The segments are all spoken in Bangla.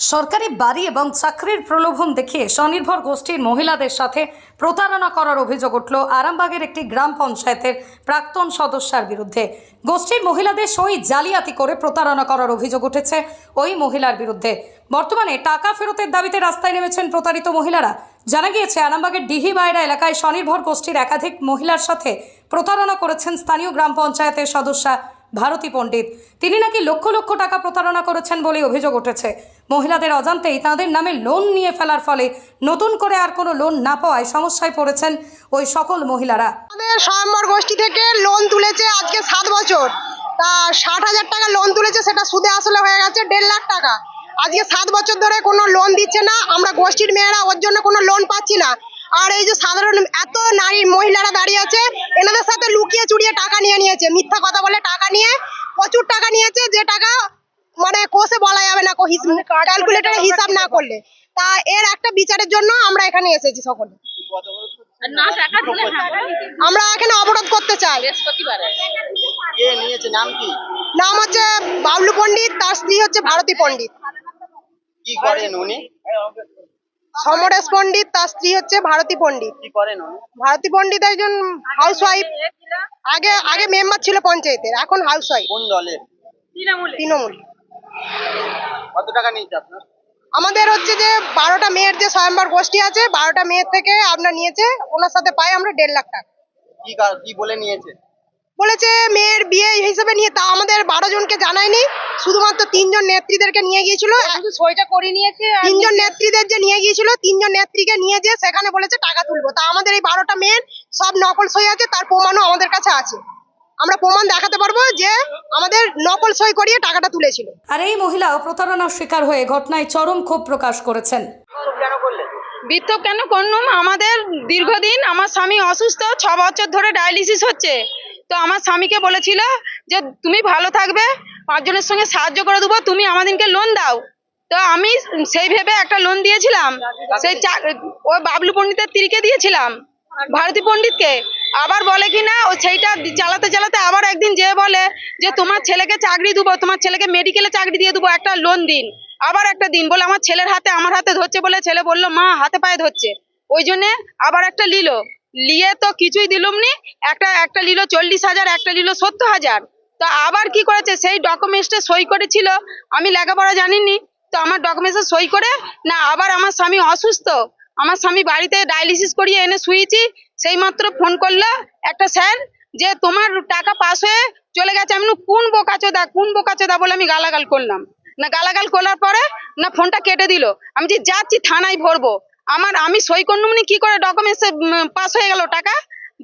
সরকারি বাড়ি এবং চাকরির প্রলোভন দেখিয়ে স্বনির্ভর গোষ্ঠীর মহিলাদের সাথে প্রতারণা করার অভিযোগ উঠল আরামবাগের একটি গ্রাম পঞ্চায়েতের প্রাক্তন সদস্যার বিরুদ্ধে। গোষ্ঠীর মহিলাদের সই জালিয়াতি করে প্রতারণা করার অভিযোগ উঠেছে ওই মহিলার বিরুদ্ধে। বর্তমানে টাকা ফেরতের দাবিতে রাস্তায় নেমেছেন প্রতারিত মহিলারা। জানা গিয়েছে, আরামবাগের ডিহি বাইরা এলাকায় স্বনির্ভর গোষ্ঠীর একাধিক মহিলার সাথে প্রতারণা করেছেন স্থানীয় গ্রাম পঞ্চায়েতের সদস্যা ভারতী পণ্ডিত। তিনি নাকি লক্ষ লক্ষ টাকা প্রতারণা করেছেন বলে অভিযোগ উঠেছে। মহিলাদের অজান্তেই তাদের নামে লোন নিয়ে ফেলার ফলে নতুন করে আর কোনো লোন না পাওয়ায় সমস্যায় পড়েছেন ওই সকল মহিলারা। আমাদের স্বয়ম্বর গোষ্ঠী থেকে লোন তুলেছে আজকে সাত বছর। তা ষাট হাজার টাকা লোন তুলেছে, সেটা সুদে আসলে হয়ে গেছে দেড় লাখ টাকা। আজকে সাত বছর ধরে কোনো লোন দিচ্ছে না, আমরা গোষ্ঠীর মেয়েরা ওর জন্য কোনো লোন পাচ্ছি না। আর এই যে সাধারণ এত নারী মহিলারা দাঁড়িয়ে আছে, এনাদের সাথে লুকিয়ে চুরিয়ে টাকা নিয়ে নিয়েছে। মিথ্যা কথা বলে টাকা নিয়ে, প্রচুর টাকা নিয়েছে, যে টাকা মানে কোষে বলা যাবে না ক্যালকুলেটারে হিসাব না করলে। তা এর একটা বিচারের জন্য আমরা এখানে এসেছি সকলে। হ্যাঁ আমরা এখানে অবরোধ করতে চাই। নাম হচ্ছে বাবলু পন্ডিত তার স্ত্রী হচ্ছে ভারতী পণ্ডিত। কি করেন উনি? সমরেশ পণ্ডিত তার স্ত্রী হচ্ছে ভারতী পণ্ডিত। কি করেন উনি? ভারতী পণ্ডিত একজন হাউস ওয়াইফ আগে আগে মেম্বার ছিল পঞ্চায়েতের এখন হাউস ওয়াইফ তৃণমূল। কত টাকা নিয়েছে আপনার? আমাদের হচ্ছে যে বারোটা মেয়ের যে স্বয়ম্বর গোষ্ঠী আছে বারোটা মেয়ের থেকে আপনার নিয়েছে ওনার সাথে পাই আমরা দেড় লাখ টাকা। কি কি বলে নিয়েছে? বলেছে মেয়ের বিয়ে হিসেবে নিয়ে তা আমাদের বারো জনকে জানায়নি শুধুমাত্র তিনজন নেত্রীদেরকে নিয়ে গিয়েছিল। শুধু সইটা করে নিয়েছে তিনজন নেত্রীদের যে নিয়ে গিয়েছিল তিনজন নেত্রীকে নিয়ে যে সেখানে বলেছে টাকা তুলবো। তা আমাদের এই বারোটা মেয়ের সব নকল সই আছে তার প্রমাণও আমাদের কাছে আছে। আমরা প্রমাণ দেখাতে পারব যে আমাদের নকল সই করিয়ে টাকাটা তুলেছিল। আর এই মহিলা প্রতারণার শিকার হয়ে ঘটনায় চরম ক্ষোভ প্রকাশ করেছেন। বৃত্ত কেন করলাম আমাদের দীর্ঘদিন আমার স্বামী অসুস্থ ছ বছর ধরে ডায়ালিসিস হচ্ছে। তো আমার স্বামীকে বলেছিল যে তুমি ভালো থাকবে পাঁচজনের সঙ্গে সাহায্য করে দেবো তুমি আমাদেরকে লোন দাও। তো আমি সেই ভেবে একটা লোন দিয়েছিলাম। সেই ওই বাবলু পণ্ডিতের তিরিকে দিয়েছিলাম ভারতী পণ্ডিতকে। আবার বলে কি না ও সেইটা চালাতে চালাতে আবার একদিন যে বলে যে, তোমার ছেলেকে চাকরি দেবো, তোমার ছেলেকে মেডিকেলে চাকরি দিয়ে দেবো, একটা লোন দিন। আবার একটা দিন বলে, আমার ছেলের হাতে, আমার হাতে ধরছে বলে ছেলে বলল, মা, হাতে পায়ে ধরছে। ওই জন্যে আবার একটা লিলো। লিয়ে তো কিছুই দিলুম নি, একটা একটা লিলো চল্লিশ হাজার, একটা লিলো সত্তর হাজার। তো আবার কি করেছে, সেই ডকুমেন্টসটা সই করেছিল, আমি লেখাপড়া জানিনি, তো আমার ডকুমেন্টসে সই করে, না, আবার আমার স্বামী অসুস্থ আমার স্বামী বাড়িতে ডায়ালিসিস করিয়ে এনে শুয়েছি সেই মাত্র ফোন করল একটা স্যার যে তোমার টাকা পাস হয়ে চলে গেছে। আমি কোন বোকাচোদা কোন বোকাচোদা বলে আমি গালাগাল করলাম। না গালাগাল করার পরে না ফোনটা কেটে দিল। আমি যে যাচ্ছি থানায় ভরবো আমার আমি সই করলাম নি কি করে ডকুমেন্টসে পাস হয়ে গেল টাকা?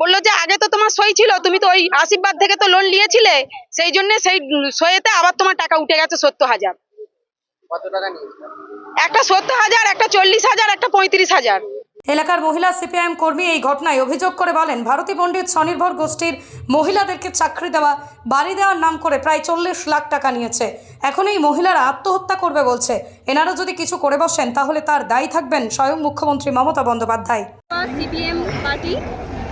বলল যে আগে তো তোমার সই ছিল তুমি তো ওই আশীর্বাদ থেকে তো লোন নিয়েছিলে সেই জন্য সেই উম, সইয়েতে আবার তোমার টাকা উঠে গেছে সত্তর হাজার। একটা সত্তর হাজার একটা চল্লিশ হাজার একটা পঁয়ত্রিশ হাজার। এলাকার মহিলা সিপিআইএম কর্মী এই ঘটনায় অভিযোগ করে বলেন ভারতী পণ্ডিত স্বনির্ভর গোষ্ঠীর মহিলাদেরকে চাকরি দেওয়া বাড়ি দেওয়ার নাম করে প্রায় চল্লিশ লাখ টাকা নিয়েছে। এখন এই মহিলারা আত্মহত্যা করবে বলছে। এনারা যদি কিছু করে বসেন তাহলে তার দায়ী থাকবেন স্বয়ং মুখ্যমন্ত্রী মমতা বন্দ্যোপাধ্যায়। সিপিএম পার্টি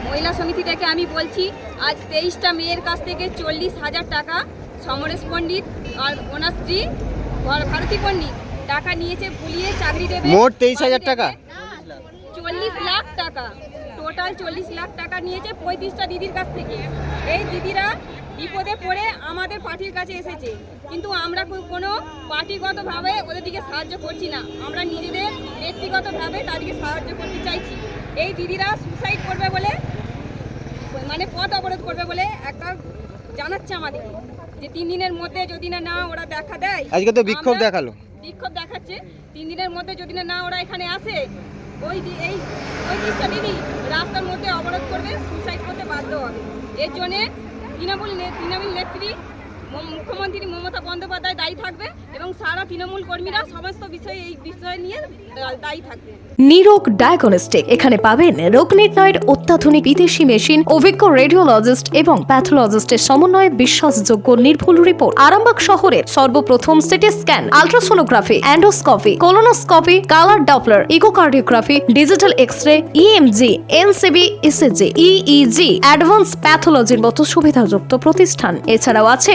মহিলা সমিতি থেকে আমি বলছি আজ তেইশটা মেয়ের কাছ থেকে চল্লিশ হাজার টাকা সমরেশ পণ্ডিত আর ওনার স্ত্রী ভারতী পণ্ডিত টাকা নিয়েছে ভুলিয়ে চাকরি দেবে। মোট 23,000 টাকা? চল্লিশ লাখ টাকা। টোটাল চল্লিশ লাখ টাকা নিয়েছে পঁয়ত্রিশটা দিদির কাছ থেকে। এই দিদিরা বিপদে পড়ে আমাদের পার্টির কাছে এসেছে। কিন্তু আমরা কোনো পার্টিগতভাবে ওদের দিকে সাহায্য করছি না। আমরা নিজেদের ব্যক্তিগতভাবে তাদেরকে সাহায্য করতে চাইছি। এই দিদিরা সুসাইড করবে বলে মানে পথ অবরোধ করবে বলে একটা জানাচ্ছে আমাদেরকে। যে তিন দিনের মধ্যে যদি না না ওরা দেখা দেয় আজকে তো বিক্ষোভ দেখাল। বিক্ষোভ দেখাচ্ছে তিন দিনের মধ্যে যদি না না ওরা এখানে আসে ওই এই ওই দিকটা দিদি রাস্তার মধ্যে অবরোধ করবে সুসাইড করতে বাধ্য হবে এর জন্যে তৃণমূল নে- তৃণমূল নেত্রী মুখ্যমন্ত্রী মমতা বন্দ্যোপাধ্যায় দায়ী থাকবে এবং সারা তৃণমূল কর্মীরা সমস্ত বিষয়ে এই বিষয় নিয়ে দায়ী থাকবে। নিরোগ ডায়াগনস্টিক এখানে পাবেন রোগ নির্ণয়ের অত্যাধুনিক বিদেশি মেশিন, অভিজ্ঞ রেডিওলজিস্ট এবং প্যাথোলজিস্টের সমন্বয়ে বিশ্বাসযোগ্য নির্ভুল রিপোর্ট। আরামবাগ শহরের সর্বপ্রথম CT scan, ultrasonography, endoscopy, colonoscopy, colour Doppler, echocardiography, digital X ray EMG NCB ECG EEG advance প্যাথোলজির মতো সুবিধাযুক্ত প্রতিষ্ঠান। এছাড়াও আছে